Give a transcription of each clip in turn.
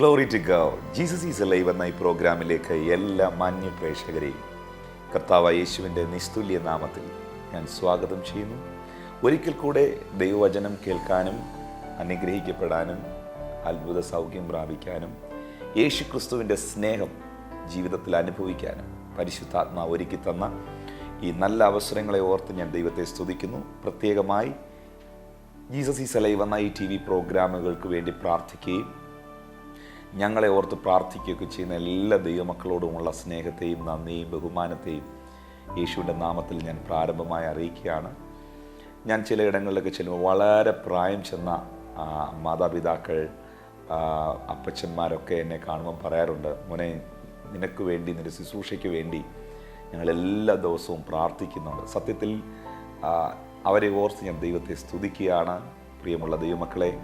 Glory to God Jesus is live എന്ന ഈ പ്രോഗ്രാമിലേക്ക് എല്ലാ മാന്യ പ്രേക്ഷകരെയും. കർത്താവ് യേശുവിന്റെ നിസ്തുല്യ നാമത്തിൽ ഞാൻ സ്വാഗതം ചെയ്യുന്നു. ഒരിക്കൽ കൂടെ ദൈവവചനം കേൾക്കാനും അനുഗ്രഹിക്കപ്പെടാനും അത്ഭുത സൗഖ്യം പ്രാപിക്കാനും യേശു ക്രിസ്തുവിന്റെ സ്നേഹം ജീവിതത്തിൽ അനുഭവിക്കാനും പരിശുദ്ധാത്മാവ് ഒരുക്കി തന്ന ഈ നല്ല അവസരങ്ങളെ ഓർത്ത് ഞാൻ ദൈവത്തെ സ്തുതിക്കുന്നു. പ്രത്യേകമായി ജീസസ് ഈസ് ലൈവ് എന്ന ഈ ടി വി പ്രോഗ്രാമുകൾക്ക് വേണ്ടി പ്രാർത്ഥിക്കുകയും ഞങ്ങളെ ഓർത്ത് പ്രാർത്ഥിക്കുകയൊക്കെ ചെയ്യുന്ന എല്ലാ ദൈവമക്കളോടുമുള്ള സ്നേഹത്തെയും നന്ദിയും ബഹുമാനത്തെയും യേശുവിന്റെ നാമത്തിൽ ഞാൻ പ്രാരംഭമായി അറിയിക്കുകയാണ്. ഞാൻ ചില ചിലയിടങ്ങളിലൊക്കെ ചെല്ലുമ്പോൾ വളരെ പ്രായം ചെന്ന മാതാപിതാക്കൾ അപ്പച്ചന്മാരൊക്കെ എന്നെ കാണുമ്പോൾ പറയാറുണ്ട് മോനെ നിനക്ക് വേണ്ടി നിന്റെ ശുശ്രൂഷയ്ക്ക് വേണ്ടി ഞങ്ങൾ എല്ലാ ദിവസവും പ്രാർത്ഥിക്കുന്നുണ്ട്. സത്യത്തിൽ അവരെ ഓർത്ത് ഞാൻ ദൈവത്തെ സ്തുതിക്കുകയാണ്. പ്രിയമുള്ള ദൈവമക്കളെ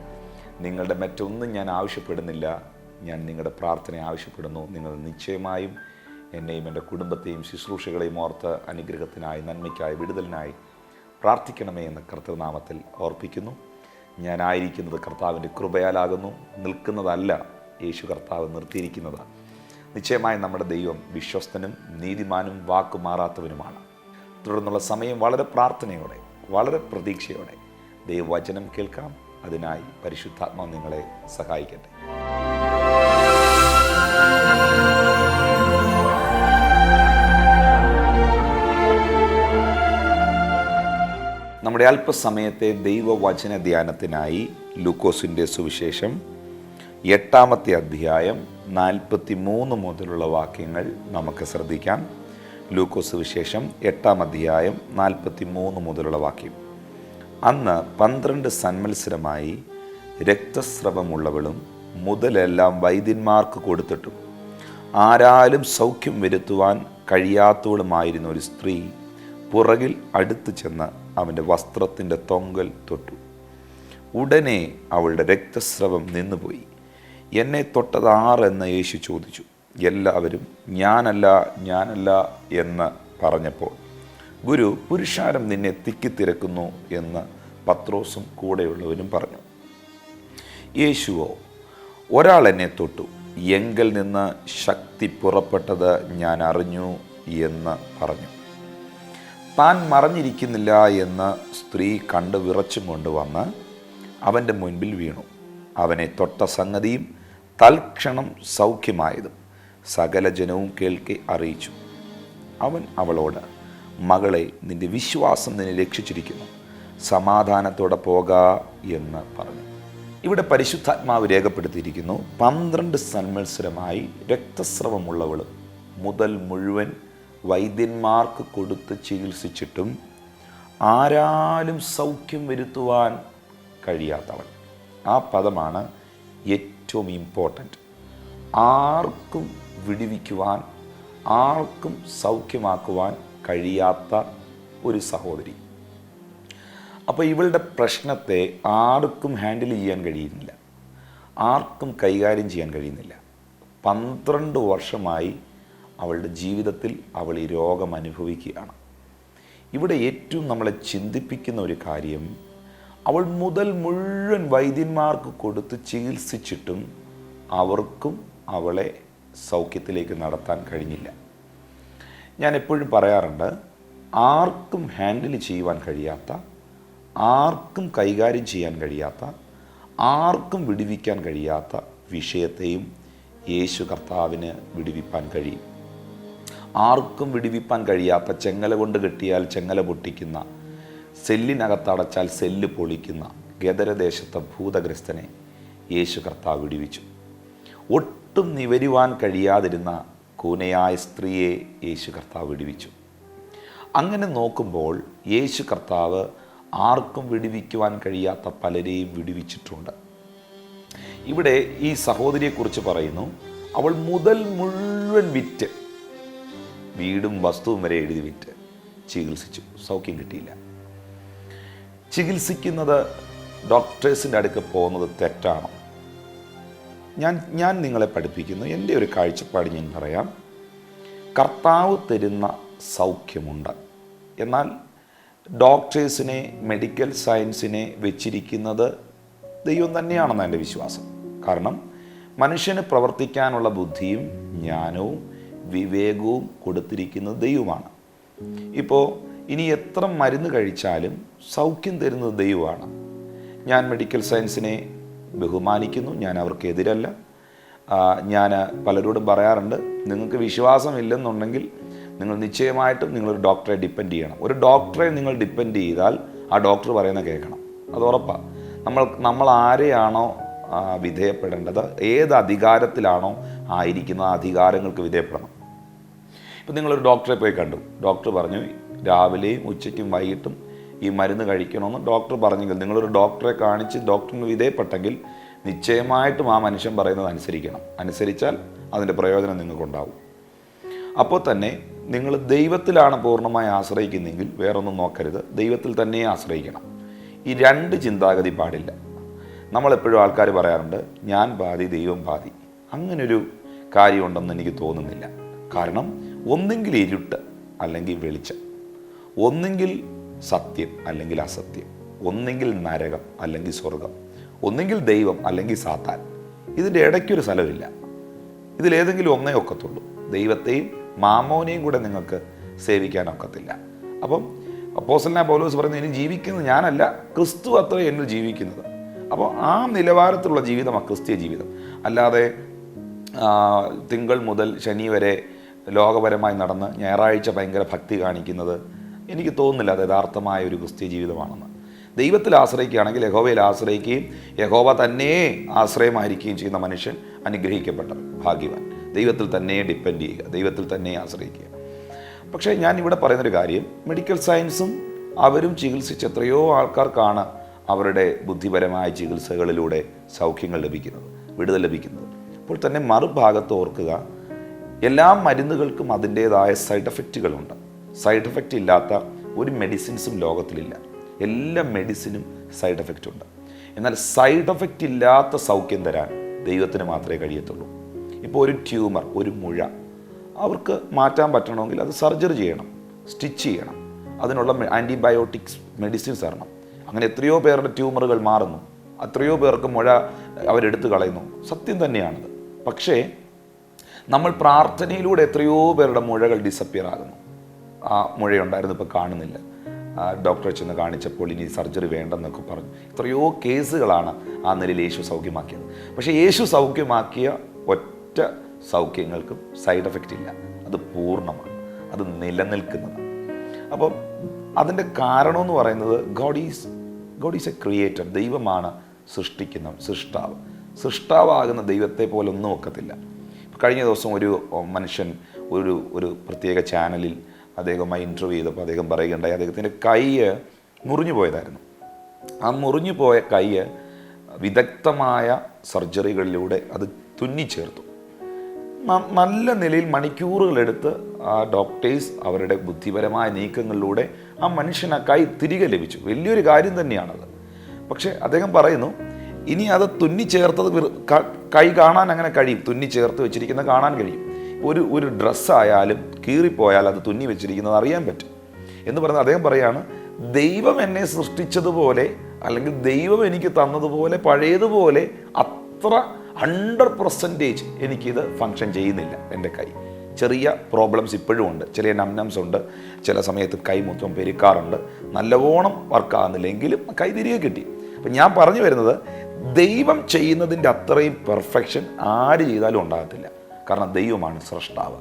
നിങ്ങളുടെ മറ്റൊന്നും ഞാൻ ആവശ്യപ്പെടുന്നില്ല. ഞാൻ നിങ്ങളുടെ പ്രാർത്ഥന ആവശ്യപ്പെടുന്നു. നിങ്ങൾ നിശ്ചയമായും എന്നെയും എന്റെ കുടുംബത്തെയും ശുശ്രൂഷകളെയും ഓർത്ത് അനുഗ്രഹത്തിനായി നന്മയ്ക്കായി വിടുതലിനായി പ്രാർത്ഥിക്കണമേ എന്ന് കർത്തൃനാമത്തിൽ ഓർപ്പിക്കുന്നു. ഞാനായിരിക്കുന്നത് കർത്താവിന്റെ കൃപയാലാകുന്നു. നിൽക്കുന്നതല്ല യേശു കർത്താവ് നിർത്തിയിരിക്കുന്നത്. നിശ്ചയമായും നമ്മുടെ ദൈവം വിശ്വസ്തനും നീതിമാനും വാക്കുമാറാത്തവനുമാണ്. തുടർന്നുള്ള സമയം വളരെ പ്രാർത്ഥനയോടെ വളരെ പ്രതീക്ഷയോടെ ദൈവവചനം കേൾക്കാം. അതിനായി പരിശുദ്ധാത്മാവ് നിങ്ങളെ സഹായിക്കട്ടെ. നമ്മുടെ അല്പസമയത്തെ ദൈവവചന ധ്യാനത്തിനായി ലൂക്കോസിന്റെ സുവിശേഷം എട്ടാമത്തെ അധ്യായം നാൽപ്പത്തി മൂന്ന് മുതലുള്ള വാക്യങ്ങൾ നമുക്ക് ശ്രദ്ധിക്കാം. ലൂക്കോസ് സുവിശേഷം എട്ടാം അധ്യായം നാൽപ്പത്തി മൂന്ന് മുതലുള്ള വാക്യം. അന്ന് പന്ത്രണ്ട് സന്മത്സരമായി രക്തസ്രവമുള്ളവളും മുതലെല്ലാം വൈദ്യന്മാർക്ക് കൊടുത്തിട്ടും. ആരാലും സൗഖ്യം വരുത്തുവാൻ കഴിയാത്തവളുമായിരുന്ന ഒരു സ്ത്രീ പുറകിൽ അടുത്തു ചെന്ന് അവന്റെ വസ്ത്രത്തിന്റെ തൊങ്കൽ തൊട്ടു. ഉടനെ അവളുടെ രക്തസ്രവം നിന്നുപോയി. എന്നെ തൊട്ടത് ആരെന്ന് യേശു ചോദിച്ചു. എല്ലാവരും ഞാനല്ല ഞാനല്ല എന്ന് പറഞ്ഞപ്പോൾ ഗുരു പുരുഷാരം നിന്നെ തിക്കിത്തിരക്കുന്നു എന്ന് പത്രോസും കൂടെയുള്ളവരും പറഞ്ഞു. യേശുവോ ഒരാൾ എന്നെ തൊട്ടു. എങ്കിൽ നിന്ന് ശക്തി പുറപ്പെട്ടത് ഞാൻ അറിഞ്ഞു എന്ന് പറഞ്ഞു. താൻ മറഞ്ഞിരിക്കുന്നില്ല എന്ന് സ്ത്രീ കണ്ട് വിറച്ചും കൊണ്ടുവന്ന് അവന്റെ മുൻപിൽ വീണു. അവനെ തൊട്ട സംഗതിയും തൽക്ഷണം സൗഖ്യമായതും സകല ജനവും കേൾക്കെ അറിയിച്ചു. അവൻ അവളോട് മകളെ നിന്റെ വിശ്വാസം നിന്നെ രക്ഷിച്ചിരിക്കുന്നു. സമാധാനത്തോടെ പോകാ എന്ന് പറഞ്ഞു. ഇവിടെ പരിശുദ്ധാത്മാവ് രേഖപ്പെടുത്തിയിരിക്കുന്നു. പന്ത്രണ്ട് സന്മത്സരമായി രക്തസ്രവമുള്ളവളും മുതൽ മുഴുവൻ വൈദ്യന്മാർക്ക് കൊടുത്ത് ചികിത്സിച്ചിട്ടും ആരാലും സൗഖ്യം വരുത്തുവാൻ കഴിയാത്തവൾ. ആ പദമാണ് ഏറ്റവും ഇമ്പോർട്ടന്റ് ആർക്കും വിടിവിക്കുവാൻ ആർക്കും സൗഖ്യമാക്കുവാൻ കഴിയാത്ത ഒരു സഹോദരി. അപ്പോൾ ഇവളുടെ പ്രശ്നത്തെ ആർക്കും ഹാൻഡിൽ ചെയ്യാൻ കഴിയുന്നില്ല. ആർക്കും കൈകാര്യം ചെയ്യാൻ കഴിയുന്നില്ല. പന്ത്രണ്ട് വർഷമായി അവളുടെ ജീവിതത്തിൽ അവൾ ഈ രോഗം അനുഭവിക്കുകയാണ്. ഇവിടെ ഏറ്റവും നമ്മളെ ചിന്തിപ്പിക്കുന്ന ഒരു കാര്യം അവൾ മുതൽ മുഴുവൻ വൈദ്യന്മാർക്ക് കൊടുത്ത് ചികിത്സിച്ചിട്ടും അവർക്കും അവളെ സൗഖ്യത്തിലേക്ക് നടത്താൻ കഴിഞ്ഞില്ല. ഞാൻ എപ്പോഴും പറയാറുണ്ട് ആർക്കും ഹാൻഡിൽ ചെയ്യുവാൻ കഴിയാത്ത ആർക്കും കൈകാര്യം ചെയ്യാൻ കഴിയാത്ത ആർക്കും വിടുവിക്കാൻ കഴിയാത്ത വിഷയത്തെയും യേശു കർത്താവിന് വിടുവിപ്പാൻ കഴിയും. ആർക്കും വിടുവിപ്പാൻ കഴിയാത്ത ചെങ്ങല കൊണ്ട് കെട്ടിയാൽ ചെങ്ങല പൊട്ടിക്കുന്ന സെല്ലിനകത്തടച്ചാൽ സെല്ല് പൊളിക്കുന്ന ഗദരദേശത്തെ ഭൂതഗ്രസ്തനെ യേശു കർത്താവ് വിടുവിച്ചു. ഒട്ടും നിവരുവാൻ കഴിയാതിരുന്ന കൂനയായ സ്ത്രീയെ യേശു കർത്താവ് വിടുവിച്ചു. അങ്ങനെ നോക്കുമ്പോൾ യേശു കർത്താവ് ആർക്കും വിടുവിക്കുവാൻ കഴിയാത്ത പലരെയും വിടുവിച്ചിട്ടുണ്ട്. ഇവിടെ ഈ സഹോദരിയെക്കുറിച്ച് പറയുന്നു അവൾ മുതൽ മുഴുവൻ വിറ്റ് വീടും വസ്തുവും വരെ എഴുതി വിറ്റ് ചികിത്സിച്ചു. സൗഖ്യം കിട്ടിയില്ല. ചികിത്സിക്കുന്നത് ഡോക്ടേഴ്സിന്റെ അടുക്ക് പോകുന്നത് തെറ്റാണോ? ഞാൻ ഞാൻ നിങ്ങളെ പഠിപ്പിക്കുന്നു. എന്റെ ഒരു കാഴ്ചപ്പാട് ഞാൻ പറയാം. കർത്താവ് തരുന്ന സൗഖ്യമുണ്ട്. എന്നാൽ ഡോക്ടേഴ്സിനെ മെഡിക്കൽ സയൻസിനെ വെച്ചിരിക്കുന്നത് ദൈവം തന്നെയാണെന്ന് എന്റെ വിശ്വാസം. കാരണം മനുഷ്യന് പ്രവർത്തിക്കാനുള്ള ബുദ്ധിയും ജ്ഞാനവും വിവേകവും കൊടുത്തിരിക്കുന്നത് ദൈവമാണ്. ഇപ്പോൾ ഇനി എത്ര മരുന്ന് കഴിച്ചാലും സൗഖ്യം തരുന്നത് ദൈവമാണ്. ഞാൻ മെഡിക്കൽ സയൻസിനെ ബഹുമാനിക്കുന്നു ഞാൻ അവർക്കെതിരല്ല. ഞാൻ പലരോടും പറയാറുണ്ട് നിങ്ങൾക്ക് വിശ്വാസമില്ലെന്നുണ്ടെങ്കിൽ നിങ്ങൾ നിശ്ചയമായിട്ടും നിങ്ങളൊരു ഡോക്ടറെ ഡിപ്പെൻഡ് ചെയ്യണം. ഒരു ഡോക്ടറെ നിങ്ങൾ ഡിപ്പെൻഡ് ചെയ്താൽ ആ ഡോക്ടർ പറയുന്ന കേൾക്കണം. അത് ഉറപ്പാണ് നമ്മൾ നമ്മൾ ആരെയാണോ വിധേയപ്പെടേണ്ടത് ഏത് അധികാരത്തിലാണോ ആയിരിക്കുന്ന അധികാരങ്ങൾക്ക് വിധേയപ്പെടണം. ഇപ്പം നിങ്ങളൊരു ഡോക്ടറെ പോയി കണ്ടു. ഡോക്ടർ പറഞ്ഞു രാവിലെയും ഉച്ചയ്ക്കും വൈകിട്ടും ഈ മരുന്ന് കഴിക്കണമെന്ന് ഡോക്ടർ പറഞ്ഞെങ്കിൽ നിങ്ങളൊരു ഡോക്ടറെ കാണിച്ച് ഡോക്ടറിന് വിധേയപ്പെട്ടെങ്കിൽ നിശ്ചയമായിട്ടും ആ മനുഷ്യൻ പറയുന്നത് അനുസരിക്കണം. അനുസരിച്ചാൽ അതിന്റെ പ്രയോജനം നിങ്ങൾക്കുണ്ടാവും. അപ്പോൾ തന്നെ നിങ്ങൾ ദൈവത്തിലാണ് പൂർണമായി ആശ്രയിക്കുന്നതെങ്കിൽ വേറൊന്നും നോക്കരുത്. ദൈവത്തിൽ തന്നെ ആശ്രയിക്കണം. ഈ രണ്ട് ചിന്താഗതി പാടില്ല. നമ്മളെപ്പോഴും ആൾക്കാർ പറയാറുണ്ട് ഞാൻ ബാധി ദൈവം ബാധി. അങ്ങനൊരു കാര്യമുണ്ടെന്ന് എനിക്ക് തോന്നുന്നില്ല. കാരണം ഒന്നെങ്കിൽ ഇരുട്ട് അല്ലെങ്കിൽ വെളിച്ചം. ഒന്നെങ്കിൽ സത്യം അല്ലെങ്കിൽ അസത്യം. ഒന്നെങ്കിൽ നരകം അല്ലെങ്കിൽ സ്വർഗം. ഒന്നെങ്കിൽ ദൈവം അല്ലെങ്കിൽ സാത്താൻ. ഇതിന്റെ ഇടയ്ക്കൊരു സ്ഥലമില്ല. ഇതിലേതെങ്കിലും ഒന്നേ ഒക്കത്തുള്ളൂ. ദൈവത്തെയും മാമോനെയും കൂടെ നിങ്ങൾക്ക് സേവിക്കാൻ ഒക്കത്തില്ല അപ്പം അപ്പോസലിനെ പൗലോസ് പറയുന്നത് ഇനി ജീവിക്കുന്നത് ഞാനല്ല ക്രിസ്തു അത്ര എന്നിൽ ജീവിക്കുന്നത്. അപ്പോൾ ആ നിലവാരത്തിലുള്ള ജീവിതമാണ് ക്രിസ്തീയ ജീവിതം. അല്ലാതെ തിങ്കൾ മുതൽ ശനി വരെ ലോകപരമായി നടന്ന് ഞായറാഴ്ച ഭയങ്കര ഭക്തി കാണിക്കുന്നത് എനിക്ക് തോന്നുന്നില്ല അത് യഥാർത്ഥമായ ഒരു ക്രിസ്തീയ ജീവിതമാണെന്ന്. ദൈവത്തിൽ ആശ്രയിക്കുകയാണെങ്കിൽ യഹോവയിൽ ആശ്രയിക്കുകയും യഹോവ തന്നെ ആശ്രയമായിരിക്കുകയും ചെയ്യുന്ന മനുഷ്യൻ അനുഗ്രഹിക്കപ്പെട്ടവൻ ഭാഗ്യവാൻ. ദൈവത്തിൽ തന്നെ ഡിപ്പെൻഡ് ചെയ്യുക ദൈവത്തിൽ തന്നെ ആശ്രയിക്കുക. പക്ഷേ ഞാൻ ഇവിടെ പറയുന്നൊരു കാര്യം മെഡിക്കൽ സയൻസും അവരും ചികിത്സിച്ച് എത്രയോ ആൾക്കാർക്കാണ് അവരുടെ ബുദ്ധിപരമായ ചികിത്സകളിലൂടെ സൗഖ്യങ്ങൾ ലഭിക്കുന്നത് വിടുതൽ ലഭിക്കുന്നത്. അപ്പോൾ തന്നെ മറുഭാഗത്ത് ഓർക്കുക എല്ലാ മരുന്നുകൾക്കും അതിന്റേതായ സൈഡ് എഫക്റ്റുകളുണ്ട് സൈഡ് എഫക്റ്റ് ഇല്ലാത്ത ഒരു മെഡിസിൻസും ലോകത്തിലില്ല. എല്ലാ മെഡിസിനും സൈഡ് എഫക്റ്റ് ഉണ്ട്. എന്നാൽ സൈഡ് എഫക്റ്റ് ഇല്ലാത്ത സൗഖ്യം തരാൻ ദൈവത്തിന് മാത്രമേ കഴിയത്തുള്ളൂ. ഇപ്പോൾ ഒരു ട്യൂമർ ഒരു മുഴ അവർക്ക് മാറ്റാൻ പറ്റണമെങ്കിൽ അത് സർജറി ചെയ്യണം സ്റ്റിച്ച് ചെയ്യണം. അതിനുള്ള ആന്റിബയോട്ടിക്സ് മെഡിസിൻസ് തരണം. അങ്ങനെ എത്രയോ പേരുടെ ട്യൂമറുകൾ മാറുന്നു. എത്രയോ പേർക്ക് മുഴ അവരെടുത്ത് കളയുന്നു. സത്യം തന്നെയാണത്. പക്ഷേ നമ്മൾ പ്രാർത്ഥനയിലൂടെ എത്രയോ പേരുടെ മുഴകൾ ഡിസപ്പിയർ ആകുന്നു. ആ മുഴയുണ്ടായിരുന്നു ഇപ്പോൾ കാണുന്നില്ല. ഡോക്ടറെ ചെന്ന് കാണിച്ചപ്പോൾ ഇനി സർജറി വേണ്ടെന്നൊക്കെ പറഞ്ഞു. എത്രയോ കേസുകളാണ് ആ നിലയിൽ യേശു സൗഖ്യമാക്കിയത്. പക്ഷേ യേശു സൗഖ്യമാക്കിയ ഒറ്റ സൗഖ്യങ്ങൾക്കും സൈഡ് എഫക്റ്റ് ഇല്ല. അത് പൂർണമാണ്. അത് നിലനിൽക്കുന്നതാണ്. അപ്പോൾ അതിന്റെ കാരണം എന്ന് പറയുന്നത് God is God is a creator ദൈവമാണ് സൃഷ്ടിക്കുന്ന സൃഷ്ടാവ്. സൃഷ്ടാവാകുന്ന ദൈവത്തെ പോലെ ഒന്നും ഒക്കത്തില്ല കഴിഞ്ഞ ദിവസം ഒരു മനുഷ്യൻ ഒരു ഒരു പ്രത്യേക ചാനലിൽ അദ്ദേഹമായി ഇന്റർവ്യൂ ചെയ്തപ്പോൾ അദ്ദേഹം പറയുകയുണ്ടായി. അദ്ദേഹത്തിന്റെ കൈ മുറിഞ്ഞു പോയതായിരുന്നു. ആ മുറിഞ്ഞു പോയ കൈ വിദഗ്ധമായ സർജറികളിലൂടെ അത് തുന്നിച്ചേർത്തു. നല്ല നിലയിൽ മണിക്കൂറുകളെടുത്ത് ആ ഡോക്ടേഴ്സ് അവരുടെ ബുദ്ധിപരമായ നീക്കങ്ങളിലൂടെ ആ മനുഷ്യനക്കായി കൈ തിരികെ ലഭിച്ചു. വലിയൊരു കാര്യം തന്നെയാണത്. പക്ഷേ അദ്ദേഹം പറയുന്നു ഇനി അത് തുന്നിച്ചേർത്തത് കൈ കാണാൻ അങ്ങനെ കഴിയും. തുന്നി ചേർത്ത് വെച്ചിരിക്കുന്ന കാണാൻ കഴിയും. ഒരു ഒരു ഡ്രസ്സായാലും കീറിപ്പോയാൽ അത് തുന്നി വെച്ചിരിക്കുന്നത് അറിയാൻ പറ്റും. എന്ന് പറയുന്നത് അദ്ദേഹം പറയാണ് ദൈവം എന്നെ സൃഷ്ടിച്ചതുപോലെ അല്ലെങ്കിൽ ദൈവം എനിക്ക് തന്നതുപോലെ പഴയതുപോലെ അത്ര ഹൺഡ്രഡ് പെർസെന്റേജ് എനിക്കിത് ഫങ്ഷൻ ചെയ്യുന്നില്ല എന്റെ കൈ. ചെറിയ പ്രോബ്ലംസ് ഇപ്പോഴും ഉണ്ട്. ചെറിയ നംനംസ് ഉണ്ട്. ചില സമയത്ത് കൈ മൊത്തം പെരുക്കാറുണ്ട്. നല്ലവണ്ണം വർക്കാകുന്നില്ലെങ്കിലും കൈ തിരികെ കിട്ടി. അപ്പം ഞാൻ പറഞ്ഞു വരുന്നത് ദൈവം ചെയ്യുന്നതിന്റെ അത്രയും പെർഫെക്ഷൻ ആര് ചെയ്താലും ഉണ്ടാകത്തില്ല. കാരണം ദൈവമാണ് സൃഷ്ടാവ്.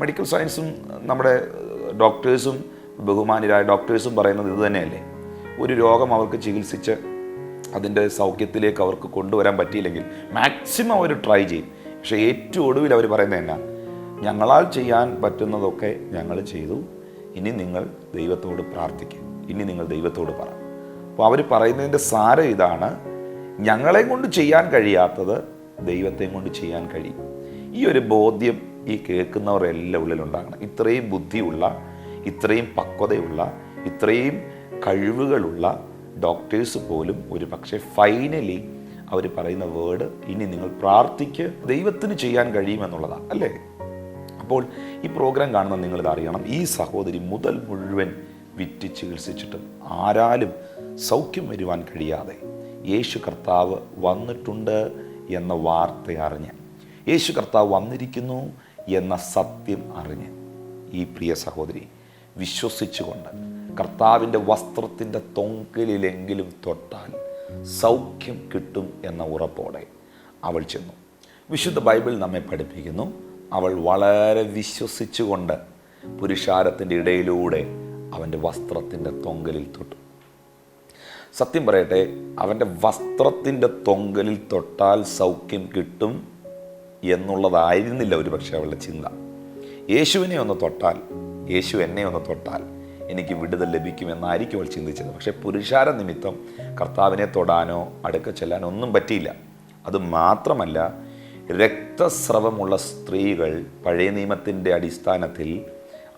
മെഡിക്കൽ സയൻസും നമ്മുടെ ഡോക്ടേഴ്സും ബഹുമാനരായ ഡോക്ടേഴ്സും പറയുന്നത് ഇത് തന്നെയല്ലേ? ഒരു രോഗം അവർക്ക് ചികിത്സിച്ച് അതിന്റെ സൗഖ്യത്തിലേക്ക് അവർക്ക് കൊണ്ടുവരാൻ പറ്റിയില്ലെങ്കിൽ മാക്സിമം അവർ ട്രൈ ചെയ്യും. പക്ഷേ ഏറ്റവും ഒടുവിൽ അവർ പറയുന്നത് എന്നാ ഞങ്ങളാൽ ചെയ്യാൻ പറ്റുന്നതൊക്കെ ഞങ്ങൾ ചെയ്തു. ഇനി നിങ്ങൾ ദൈവത്തോട് പ്രാർത്ഥിക്കുക ഇനി നിങ്ങൾ ദൈവത്തോട് പറ. അപ്പോൾ അവർ പറയുന്നതിന്റെ സാരം ഇതാണ് ഞങ്ങളെ കൊണ്ട് ചെയ്യാൻ കഴിയാത്തത് ദൈവത്തെ കൊണ്ട് ചെയ്യാൻ കഴിയും. ഈ ഒരു ബോധ്യം ഈ കേൾക്കുന്നവരെല്ലാം ഉള്ളിലുണ്ടാകണം. ഇത്രയും ബുദ്ധിയുള്ള ഇത്രയും പക്വതയുള്ള ഇത്രയും കഴിവുകളുള്ള ഡോക്ടേഴ്സ് പോലും ഒരു പക്ഷേ ഫൈനലി അവർ പറയുന്ന വേർഡ് ഇനി നിങ്ങൾ പ്രാർത്ഥിക്ക് ദൈവത്തിന് ചെയ്യാൻ കഴിയുമെന്നുള്ളതാണ് അല്ലേ? അപ്പോൾ ഈ പ്രോഗ്രാം കാണുന്ന നിങ്ങളിത് അറിയണം. ഈ സഹോദരി മുതൽ മുഴുവൻ വിറ്റ് ചികിത്സിച്ചിട്ടും ആരാലും സൗഖ്യം വരുവാൻ കഴിയാതെ യേശു കർത്താവ് വന്നിട്ടുണ്ട് എന്ന വാർത്ത അറിഞ്ഞ് യേശു കർത്താവ് വന്നിരിക്കുന്നു എന്ന സത്യം അറിഞ്ഞ് ഈ പ്രിയ സഹോദരി വിശ്വസിച്ചുകൊണ്ട് കർത്താവിന്റെ വസ്ത്രത്തിന്റെ തൊങ്കിലെങ്കിലും തൊട്ടാൽ സൗഖ്യം കിട്ടും എന്ന ഉറപ്പോടെ അവൾ ചെന്നു. വിശുദ്ധ ബൈബിൾ നമ്മെ പഠിപ്പിക്കുന്നു. അവൾ വളരെ വിശ്വസിച്ചുകൊണ്ട് പുരുഷാരത്തിന്റെ ഇടയിലൂടെ അവന്റെ വസ്ത്രത്തിന്റെ തൊങ്കലിൽ തൊട്ടു. സത്യം പറയട്ടെ അവന്റെ വസ്ത്രത്തിന്റെ തൊങ്കലിൽ തൊട്ടാൽ സൗഖ്യം കിട്ടും എന്നുള്ളതായിരുന്നില്ല ഒരു പക്ഷേ അവളുടെ ചിന്ത. യേശുവിനെ ഒന്ന് തൊട്ടാൽ യേശു എന്നെ ഒന്ന് തൊട്ടാൽ എനിക്ക് വിടുതൽ ലഭിക്കുമെന്നായിരിക്കും അവൾ ചിന്തിച്ചത്. പക്ഷേ പുരുഷാര നിമിത്തം കർത്താവിനെ തൊടാനോ അടുക്ക ചെല്ലാനോ ഒന്നും പറ്റിയില്ല. അത് മാത്രമല്ല രക്തസ്രവമുള്ള സ്ത്രീകൾ പഴയ നിയമത്തിന്റെ അടിസ്ഥാനത്തിൽ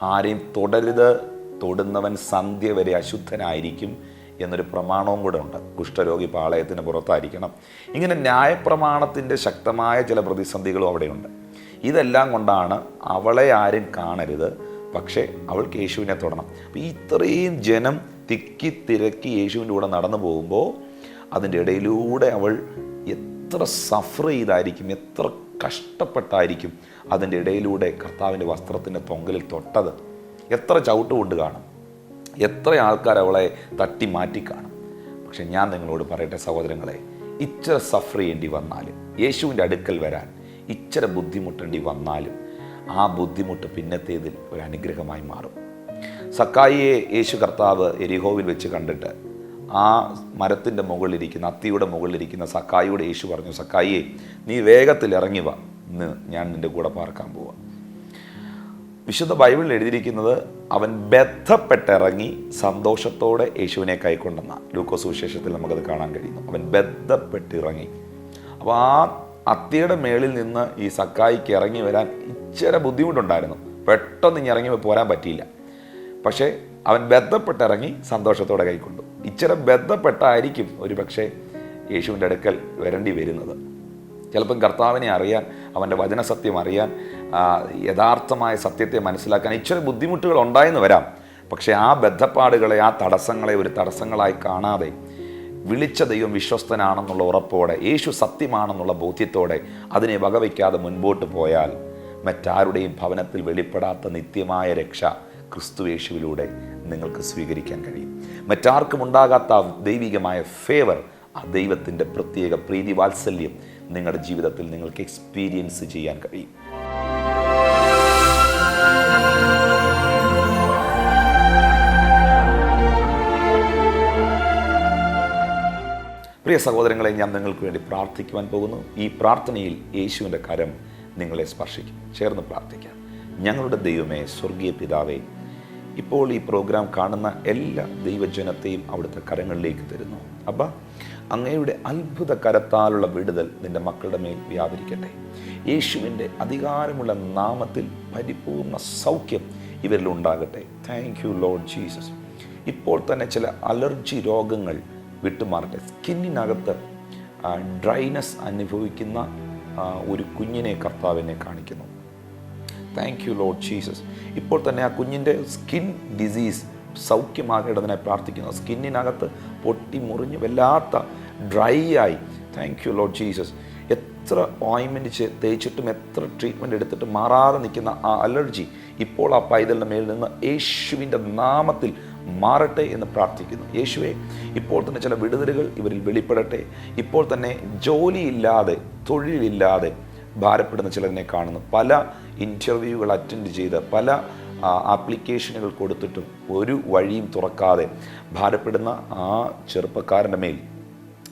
ആരെയും തുടരുത് തൊടുന്നവൻ സന്ധ്യ വരെ അശുദ്ധനായിരിക്കും എന്നൊരു പ്രമാണവും കൂടെ ഉണ്ട്. കുഷ്ഠരോഗി പാളയത്തിന് പുറത്തായിരിക്കണം. ഇങ്ങനെ ന്യായപ്രമാണത്തിന്റെ ശക്തമായ ചില പ്രതിസന്ധികളും അവിടെയുണ്ട്. ഇതെല്ലാം കൊണ്ടാണ് അവളെ ആരും കാണരുത് പക്ഷേ അവൾക്ക് യേശുവിനെ തൊടണം. അപ്പോൾ ഇത്രയും ജനം തിക്കി തിരക്കി യേശുവിന്റെ കൂടെ നടന്നു പോകുമ്പോൾ അതിന്റെ ഇടയിലൂടെ അവൾ എത്ര സഫർ ചെയ്തായിരിക്കും എത്ര കഷ്ടപ്പെട്ടായിരിക്കും അതിന്റെ ഇടയിലൂടെ കർത്താവിന്റെ വസ്ത്രത്തിന്റെ തൊങ്കലിൽ തൊട്ടത്. എത്ര ചവിട്ട് കൊണ്ട് കാണും. എത്ര ആൾക്കാർ അവളെ തട്ടി മാറ്റി കാണും. പക്ഷെ ഞാൻ നിങ്ങളോട് പറയട്ടെ സഹോദരങ്ങളെ ഇച്ചിരി സഫർ ചെയ്യേണ്ടി വന്നാലും യേശുവിന്റെ അടുക്കൽ വരാൻ ഇച്ചിരി ബുദ്ധിമുട്ടേണ്ടി വന്നാലും ആ ബുദ്ധിമുട്ട് പിന്നത്തേതിൽ ഒരു അനുഗ്രഹമായി മാറും. സക്കായിയെ യേശു കർത്താവ് എരിഹോവിൽ വെച്ച് കണ്ടിട്ട് ആ മരത്തിന്റെ മുകളിലിരിക്കുന്ന അത്തിയുടെ മുകളിലിരിക്കുന്ന സക്കായിയോട് യേശു പറഞ്ഞു സക്കായിയെ നീ വേഗത്തിൽ ഇറങ്ങി വാ. ഇന്ന് ഞാൻ നിന്റെ കൂടെ പാർക്കാൻ പോവാം. വിശുദ്ധ ബൈബിളിൽ എഴുതിയിരിക്കുന്നത് അവൻ ബദ്ധപ്പെട്ടിറങ്ങി സന്തോഷത്തോടെ യേശുവിനെ കൈക്കൊണ്ടെന്ന ലൂക്കോസ് വിശേഷത്തിൽ നമുക്കത് കാണാൻ കഴിയുന്നു. അവൻ ബദ്ധപ്പെട്ടിറങ്ങി. അപ്പോൾ ആ അത്തിയുടെ മേളിൽ നിന്ന് ഈ സക്കായിക്ക് ഇറങ്ങി വരാൻ ഇച്ചിരി ബുദ്ധിമുട്ടുണ്ടായിരുന്നു. പെട്ടെന്ന് ഇനി ഇറങ്ങി പോരാൻ പറ്റിയില്ല. പക്ഷേ അവൻ ബന്ധപ്പെട്ടിറങ്ങി സന്തോഷത്തോടെ കൈക്കൊണ്ടു ഇച്ചിരി ബന്ധപ്പെട്ടായിരിക്കും ഒരു പക്ഷേ യേശുവിന്റെ അടുക്കൽ വരേണ്ടി വരുന്നത്. ചിലപ്പം കർത്താവിനെ അറിയാൻ അവന്റെ വചനസത്യം അറിയാൻ യഥാർത്ഥമായ സത്യത്തെ മനസ്സിലാക്കാൻ ഇച്ചിരി ബുദ്ധിമുട്ടുകൾ ഉണ്ടായെന്ന് വരാം. പക്ഷേ ആ ബദ്ധപ്പാടുകളെ ആ തടസ്സങ്ങളെ ഒരു തടസ്സങ്ങളായി കാണാതെ വിളിച്ച ദൈവം വിശ്വസ്തനാണെന്നുള്ള ഉറപ്പോടെ യേശു സത്യമാണെന്നുള്ള ബോധ്യത്തോടെ അതിനെ വകവയ്ക്കാതെ മുൻപോട്ട് പോയാൽ മറ്റാരുടെയും ഭവനത്തിൽ വെളിപ്പെടാത്ത നിത്യമായ രക്ഷ ക്രിസ്തു യേശുവിലൂടെ നിങ്ങൾക്ക് സ്വീകരിക്കാൻ കഴിയും. മറ്റാർക്കും ഉണ്ടാകാത്ത ദൈവികമായ ഫേവർ ആ ദൈവത്തിന്റെ പ്രത്യേക പ്രീതി വാത്സല്യം നിങ്ങളുടെ ജീവിതത്തിൽ നിങ്ങൾക്ക് എക്സ്പീരിയൻസ് ചെയ്യാൻ കഴിയും. പ്രിയ സഹോദരങ്ങളെ ഞാൻ നിങ്ങൾക്ക് വേണ്ടി പ്രാർത്ഥിക്കുവാൻ പോകുന്നു. ഈ പ്രാർത്ഥനയിൽ യേശുവിന്റെ കരം നിങ്ങളെ സ്പർശിക്കും. ചേർന്ന് പ്രാർത്ഥിക്കാം. ഞങ്ങളുടെ ദൈവമേ സ്വർഗീയ പിതാവേ ഇപ്പോൾ ഈ പ്രോഗ്രാം കാണുന്ന എല്ലാ ദൈവജനത്തെയും അവിടുത്തെ കരങ്ങളിലേക്ക് തരുന്നു. അപ്പം അങ്ങയുടെ അത്ഭുത കരത്താലുള്ള വിടുതൽ നിന്റെ മക്കളുടെ മേൽ വ്യാപരിക്കട്ടെ. യേശുവിന്റെ അധികാരമുള്ള നാമത്തിൽ പരിപൂർണ സൗഖ്യം ഇവരിൽ ഉണ്ടാകട്ടെ താങ്ക് യു ലോഡ് ജീസസ് ഇപ്പോൾ തന്നെ ചില അലർജി രോഗങ്ങൾ വിട്ടുമാറട്ടെ. സ്കിന്നിനകത്ത് ഡ്രൈനസ് അനുഭവിക്കുന്ന ഒരു കുഞ്ഞിനെ കർത്താവിനെ കാണിക്കുന്നു. താങ്ക് യു ലോഡ് ജീസസ് ഇപ്പോൾ തന്നെ ആ കുഞ്ഞിന്റെ സ്കിൻ ഡിസീസ് സൗഖ്യമാകേണ്ടതിനെ പ്രാർത്ഥിക്കുന്നു. സ്കിന്നിനകത്ത് പൊട്ടി മുറിഞ്ഞ് വല്ലാത്ത ഡ്രൈ ആയി. താങ്ക് യു ലോഡ് ജീസസ് എത്ര ഓയിൻമെന്റ് തേച്ചിട്ടും എത്ര ട്രീറ്റ്മെന്റ് എടുത്തിട്ടും മാറാതെ നിൽക്കുന്ന ആ അലർജി ഇപ്പോൾ ആ പൈതലിന്റെ മേൽ നിന്ന് യേശുവിന്റെ നാമത്തിൽ മാറട്ടെ എന്ന് പ്രാർത്ഥിക്കുന്നു. യേശുവെ ഇപ്പോൾ തന്നെ ചില വിടുതലുകൾ ഇവരിൽ വെളിപ്പെടട്ടെ. ഇപ്പോൾ തന്നെ ജോലിയില്ലാതെ തൊഴിലില്ലാതെ ഭാരപ്പെടുന്ന ചിലതിനെ കാണുന്നു. പല ഇന്റർവ്യൂകൾ അറ്റൻഡ് ചെയ്ത് പല ആപ്ലിക്കേഷനുകൾ കൊടുത്തിട്ടും ഒരു വഴിയും തുറക്കാതെ ഭാരപ്പെടുന്ന ആ ചെറുപ്പക്കാരന്റെ മേൽ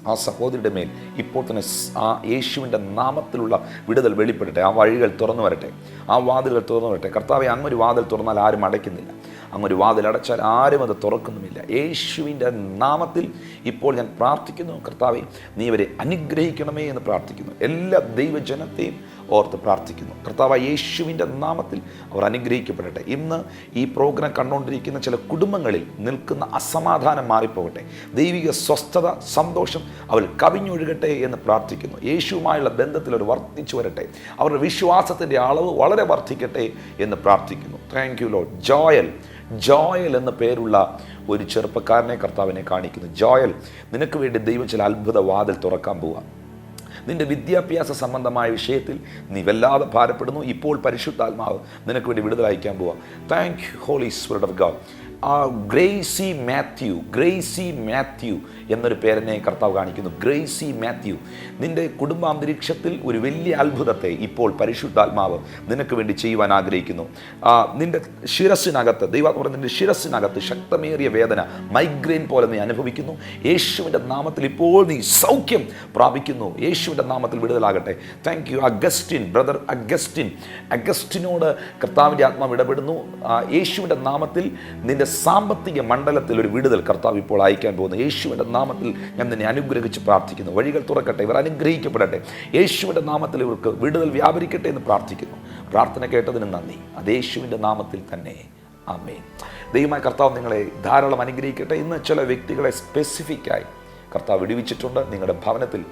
ആ സഹോദരിയുടെ മേൽ ഇപ്പോൾ തന്നെ ആ യേശുവിന്റെ നാമത്തിലുള്ള വിടുതൽ വെളിപ്പെടട്ടെ. ആ വഴികൾ തുറന്നു വരട്ടെ. ആ വാതിലുകൾ തുറന്നു വരട്ടെ. കർത്താവെ അങ്ങൊരു വാതിൽ തുറന്നാൽ ആരും അടയ്ക്കുന്നില്ല. അങ്ങൊരു വാതിൽ അടച്ചാൽ ആരും അത് തുറക്കുന്നുമില്ല. യേശുവിന്റെ നാമത്തിൽ ഇപ്പോൾ ഞാൻ പ്രാർത്ഥിക്കുന്നു കർത്താവെ നീ ഇവരെ അനുഗ്രഹിക്കണമേ എന്ന് പ്രാർത്ഥിക്കുന്നു. എല്ലാ ദൈവജനത്തെയും ഓർത്ത് പ്രാർത്ഥിക്കുന്നു. കർത്താവ് യേശുവിന്റെ നാമത്തിൽ അവർ അനുഗ്രഹിക്കപ്പെടട്ടെ. ഇന്ന് ഈ പ്രോഗ്രാം കണ്ടുകൊണ്ടിരിക്കുന്ന ചില കുടുംബങ്ങളിൽ നിൽക്കുന്ന അസമാധാനം മാറിപ്പോകട്ടെ. ദൈവിക സ്വസ്ഥത സന്തോഷം അവർ കവിഞ്ഞൊഴുകട്ടെ എന്ന് പ്രാർത്ഥിക്കുന്നു. യേശുവുമായുള്ള ബന്ധത്തിൽ അവർ വർദ്ധിച്ചു വരട്ടെ. അവരുടെ വിശ്വാസത്തിന്റെ അളവ് വളരെ വർദ്ധിക്കട്ടെ എന്ന് പ്രാർത്ഥിക്കുന്നു. Thank you Lord Joel Joel എന്ന പേരുള്ള ഒരു ചെറുപ്പക്കാരനെ കർത്താവിനെ കാണിക്കുന്നു. ജോയൽ നിനക്ക് വേണ്ടി ദൈവം ചില അത്ഭുത വാതിൽ തുറക്കാൻ പോവാം. നിന്റെ വിദ്യാഭ്യാസ സംബന്ധമായ വിഷയത്തിൽ നീ വല്ലാതെ ഭാരപ്പെടുന്നു. ഇപ്പോൾ പരിശുദ്ധാത്മാവ് നിനക്ക് വേണ്ടി വിടുതൽ അയക്കാൻ thank you holy spirit of God ആ ഗ്രേസി മാത്യു ഗ്രേസി മാത്യു എന്നൊരു പേരനെ കർത്താവ് കാണിക്കുന്നു. ഗ്രേസി മാത്യു. നിന്റെ കുടുംബാന്തരീക്ഷത്തിൽ ഒരു വലിയ അത്ഭുതത്തെ ഇപ്പോൾ പരിശുദ്ധാത്മാവ് നിനക്ക് വേണ്ടി ചെയ്യുവാൻ ആഗ്രഹിക്കുന്നു. ആ, നിന്റെ ശിരസിനകത്ത് ദൈവാത്മ നിന്റെ ശിരസിനകത്ത് ശക്തമേറിയ വേദന മൈഗ്രെയിൻ പോലെ നീ അനുഭവിക്കുന്നു. യേശുവിന്റെ നാമത്തിൽ ഇപ്പോൾ നീ സൗഖ്യം പ്രാപിക്കുന്നു. യേശുവിന്റെ നാമത്തിൽ വിടുതലാകട്ടെ. Thank you Augustine brother Augustine അഗസ്റ്റിനോട് കർത്താവിന്റെ ആത്മാവ് ഇടപെടുന്നു. യേശുവിന്റെ നാമത്തിൽ നിന്റെ സാമ്പത്തിക മണ്ഡലത്തിൽ ഒരു വിടുതൽ കർത്താവ് ഇപ്പോൾ അയക്കാൻ പോകുന്നു. യേശുവിന്റെ നാമത്തിൽ ഞാൻ നിന്നെ അനുഗ്രഹിച്ച് പ്രാർത്ഥിക്കുന്നു. വഴികൾ തുറക്കട്ടെ ഇവർ അനുഗ്രഹിക്കപ്പെടട്ടെ. യേശുവിന്റെ നാമത്തിൽ ഇവർക്ക് വിടുതൽ വ്യാപരിക്കട്ടെ എന്ന് പ്രാർത്ഥിക്കുന്നു. പ്രാർത്ഥന കേട്ടതിന് നന്ദി. അത് യേശുവിന്റെ നാമത്തിൽ തന്നെ. അമ്മേ ദൈവമായ കർത്താവ് നിങ്ങളെ ധാരാളം അനുഗ്രഹിക്കട്ടെ. ഇന്ന് ചില വ്യക്തികളെ സ്പെസിഫിക്കായി കർത്താവ് വിടുവിച്ചിട്ടുണ്ട്. നിങ്ങളുടെ ഭവനത്തിൽ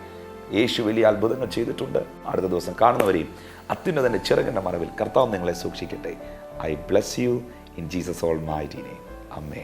യേശു വലിയ അത്ഭുതങ്ങൾ ചെയ്തിട്ടുണ്ട്. അടുത്ത ദിവസം കാണുന്നവരെയും അത്യുന്നതന്റെ ചിറകിന്റെ മറവിൽ കർത്താവ് നിങ്ങളെ സൂക്ഷിക്കട്ടെ. I bless you in Jesus all my name. അമ്മേ